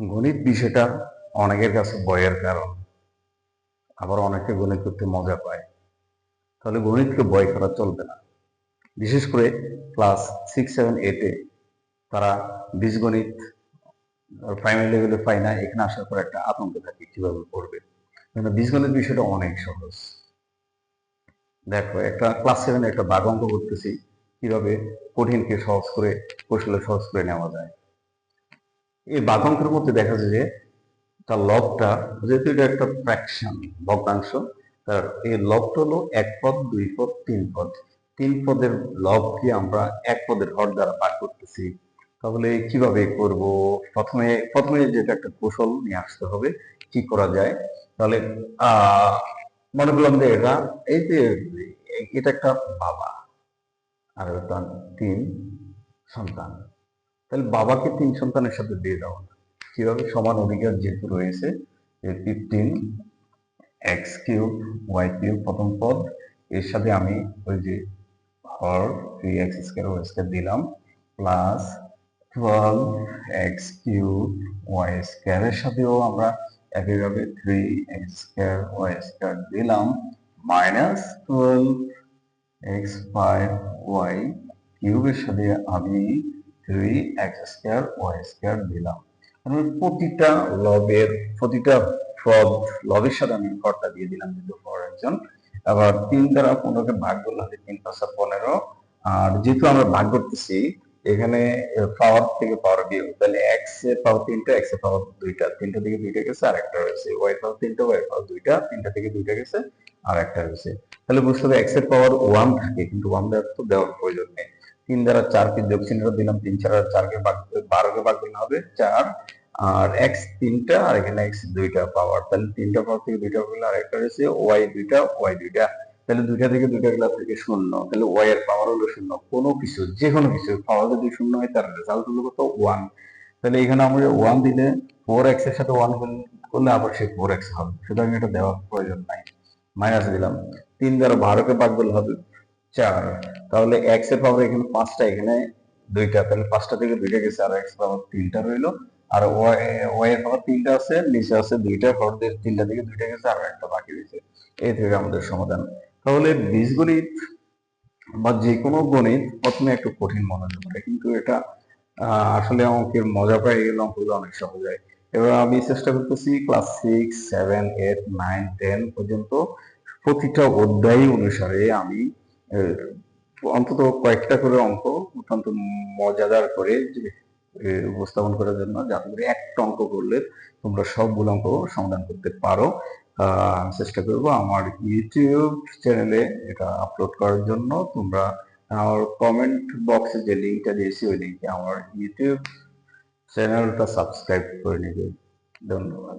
গণিত বিষয়টা অনেকের কাছে ভয়ের কারণ, আবার অনেকে গণিত করতে মজা পায়। তাহলে গণিতকে বয় করা চলবে না। বিশেষ করে ক্লাস সিক্স সেভেন এইটে তারা বীজগণিত প্রাইমারি লেভেলে পায় না, এখানে আসার পর একটা আতঙ্ক থাকে কীভাবে পড়বে কিন্তু বীজগণিত বিষয়টা অনেক সহজ। দেখো, একটা ক্লাস সেভেনে একটা বাঘ অঙ্ক করতেছি, কীভাবে কঠিনকে সহজ করে, কৌশলে সহজ করে নেওয়া যায়। এই বাঘ অঙ্কের মধ্যে দেখা যায় যে তার লবটা, যেহেতু এটা একটা ফ্র্যাকশন ভগ্নাংশ, তার এই লবটা হলো এক পদ, দুই পদ, তিন পদ। তিন পদের লবকে আমরা এক পদের হর দ্বারা ভাগ করতেছি। তাহলে কীভাবে করব? প্রথমে প্রথমে যেটা একটা কৌশল নিয়ে আসতে হবে, কি করা যায়? তাহলে মনে করলাম যে এটা, এই যে এটা একটা বাবা, আর এটা তিন সন্তান। তাহলে বাবাকে তিন সন্তানের সাথে দিয়ে দাও। কীভাবে সমান অধিকার যেহেতু রয়েছে fifteen x cube y cube প্রথম পদ, এর সাথে আমি ওই যে হর three x square y square দিলাম plus twelve x cube y স্কোয়ারের সাথেও আমরা একইভাবে three x square y square দিলাম minus twelve x five y কিউবের সাথে আমি three x square y square দিলাম। আমি প্রতিটা লবের প্রতিটা লবের সাথে আমি দিয়ে দিলাম ফর একজন। আবার তিন দ্বারা পনেরোকে ভাগ তিন পাঁচটা পনেরো। আর যেহেতু আমরা ভাগ করতেছি, এখানে পাওয়ার থেকে পাওয়ার বিয়োগ, তাহলে এক্সের পাওয়ার তিনটা এক্সের পাওয়ার দুইটা। তিনটা থেকে দুইটা গেছে, আর একটা রয়েছে। ওয়াই পাওয়ার তিনটা ওয়াই পাওয়ার দুইটা। তিনটা থেকে দুইটা গেছে, আর একটা রয়েছে। তাহলে বুঝতে হবে এক্সের পাওয়ার ওয়ান থাকে, কিন্তু ওয়ান দেওয়ার তো দেওয়ার প্রয়োজন নেই। তিন দ্বারা চারকে যোগ চিহ্নটা দিলাম, তিন চার চারকে ভাগ বারোকে ভাগ দিলে হবে চার। আর এক্স তিনটা, আর এখানে এক্স দুইটা পাওয়ার। তাহলে তিনটা পাওয়ার থেকে দুইটা করলে আর একটা রয়েছে ওয়াই দুইটা ওয়াই দুইটা। তাহলে দুইটা থেকে দুইটা গেলে থেকে শূন্য। তাহলে ওয়াই এর পাওয়ার হলো শূন্য। কোনো কিছু যে কোনো কিছু পাওয়ার যদি শূন্য হয় তার রেজাল্ট হলো কত? ওয়ান তাহলে এখানে আমরা ওয়ান দিলে ফোর এক্সের সাথে ওয়ান করলে আবার সেই ফোর এক্স হবে। সুতরাং এটা দেওয়ার প্রয়োজন নাই। মাইনাস দিলাম। তিন দ্বারা বারোকে ভাগ করলে হবে। চার। তাহলে এক্সের পাওয়ার এখানে পাঁচটা, এখানে দুইটা। তাহলে পাঁচটা থেকে দুইটা গেছে, আর এক্স পাওয়ার তিনটা রইল। আর ওয়াই এর পাওয়ার তিনটা আছে, নিচে আছে দুইটা ফর তিনটা থেকে দুইটা গেছে, আর একটা বাকি রয়েছে। এই থেকে আমাদের সমাধান। তাহলে বীজগণিত বা যে কোনো গণিত প্রথমে একটু কঠিন মনে হতে কিন্তু এটা আসলে অঙ্কের মজা পাই গেলে অঙ্কগুলো অনেক সহজ হয়। এবার আমি চেষ্টা করতেছি class six seven eight nine ten পর্যন্ত প্রতিটা অধ্যায় অনুসারে আমি অন্তত কয়েকটা করে অঙ্ক অত্যন্ত মজাদার করে উপস্থাপন করার জন্য যাতে করে একটা অঙ্ক করলে তোমরা সবগুলো অঙ্ক সমাধান করতে পারো। চেষ্টা করব আমার ইউটিউব চ্যানেলে এটা আপলোড করার জন্য। তোমরা আমার কমেন্ট বক্সে যে লিঙ্কটা দিয়েছি, ওই লিঙ্কে আমার ইউটিউব চ্যানেলটা সাবস্ক্রাইব করে নেবে। ধন্যবাদ।